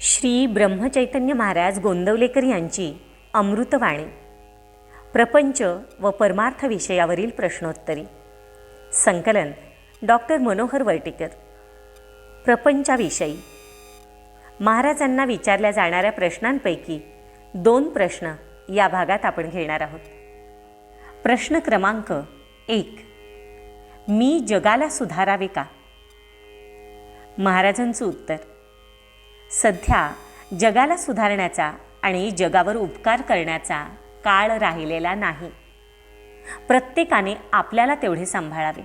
श्री ब्रह्मचैतन्य महाराज गोंदवलेकर यांची अमृतवाणी. प्रपंच व परमार्थ विषयावरील प्रश्नोत्तरी. संकलन डॉक्टर मनोहर वर्टीकर प्रपंचाविषयी. महाराजांना विचारल्या जाणाऱ्या प्रश्नांपैकी दोन प्रश्न या भागात आपण घेणार आहोत. प्रश्न क्रमांक एक. मी जगाला सुधारावे का? महाराजांचं उत्तर. सध्या जगाला सुधारण्याचा आणि जगावर उपकार करण्याचा काळ राहिलेला नाही. प्रत्येकाने आपल्याला तेवढे सांभाळावे.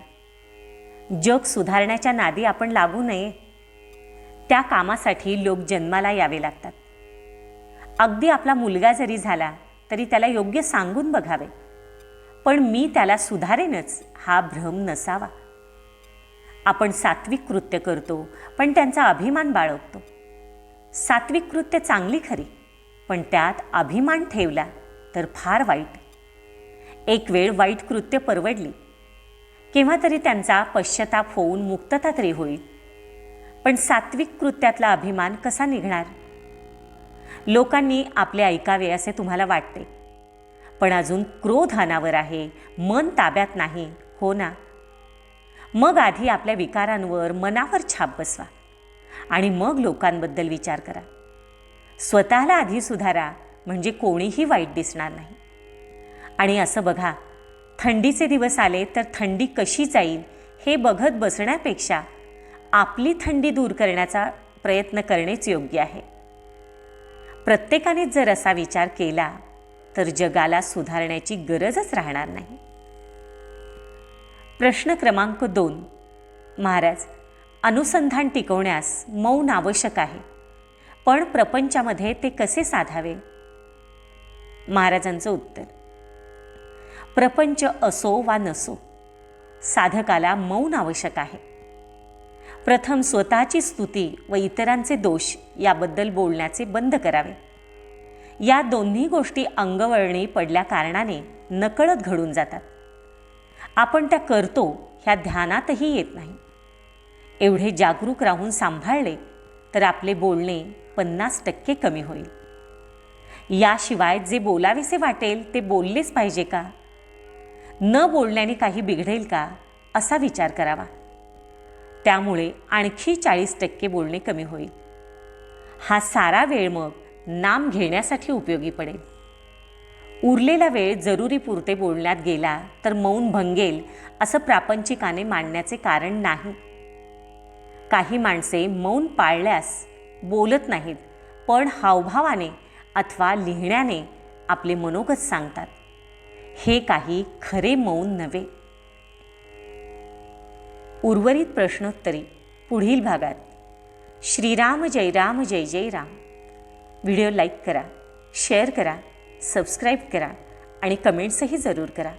जग सुधारण्याच्या नादी आपण लागू नये. त्या कामासाठी लोक जन्माला यावे लागतात. अगदी आपला मुलगा जरी झाला तरी त्याला योग्य सांगून बघावे. पण मी त्याला सुधारेनच हा भ्रम नसावा. आपण सात्विक कृत्य करतो पण त्यांचा अभिमान बाळगतो. सात्विक कृत्य चांगली खरी पण त्यात अभिमान ठेवला तर फार वाईट. एक वेळ वाईट कृत्य परवडली. केव्हा तरी त्यांचा पश्चाताप होऊन मुक्तता तरी होईल. पण सात्विक कृत्यातला अभिमान कसा निघणार? लोकांनी आपले ऐकावे असे तुम्हाला वाटते. पण अजून क्रोध अनावर आहे मन ताब्यात नाही हो ना? मग आधी आपल्या विकारांवर मनावर छाप बसवा. आणि मग लोकांबद्दल विचार करा. स्वतःला आधी सुधारा म्हणजे कोणीही वाईट दिसणार नाही. आणि असं बघा थंडीचे दिवस आले तर थंडी कशी जाईल हे बघत बसण्यापेक्षा आपली थंडी दूर करण्याचा प्रयत्न करणेच योग्य आहे. प्रत्येकानेच जर असा विचार केला तर जगाला सुधारण्याची गरजच राहणार नाही. प्रश्न क्रमांक दोन. महाराज अनुसंधान टिकवण्यास मौन आवश्यक आहे. पण प्रपंचामध्ये ते कसे साधावे? महाराजांचं उत्तर. प्रपंच असो वा नसो साधकाला मौन आवश्यक आहे. प्रथम स्वतःची स्तुती व इतरांचे दोष याबद्दल बोलण्याचे बंद करावे. या दोन्ही गोष्टी अंगवळणी पडल्या कारणाने नकळत घडून जातात. आपण त्या करतो ह्या ध्यानातही येत नाही. एवढे जागरूक राहून सांभाळले तर आपले बोलणे पन्नास टक्के कमी होईल. याशिवाय जे बोलावेसे वाटेल ते बोललेच पाहिजे का? न बोलण्याने काही बिघडेल का? असा विचार करावा. त्यामुळे आणखी चाळीस टक्के बोलणे कमी होईल. हा सारा वेळ मग नाम घेण्यासाठी उपयोगी पडेल. उरलेला वेळ जरुरीपुरते बोलण्यात गेला तर मौन भंगेल असं प्रापंचिकाने मांडण्याचे कारण नाही. काही माणसे मौन पाळल्यास बोलत नाहीत पण हावभावाने अथवा लिहिण्याने आपले मनोगत सांगतात. हे काही खरे मौन नव्हे. उर्वरित प्रश्नोत्तरी पुढील भागात. श्रीराम जय राम जय जय राम. व्हिडिओ लाईक करा शेअर करा सबस्क्राईब करा आणि कमेंट्सही जरूर करा.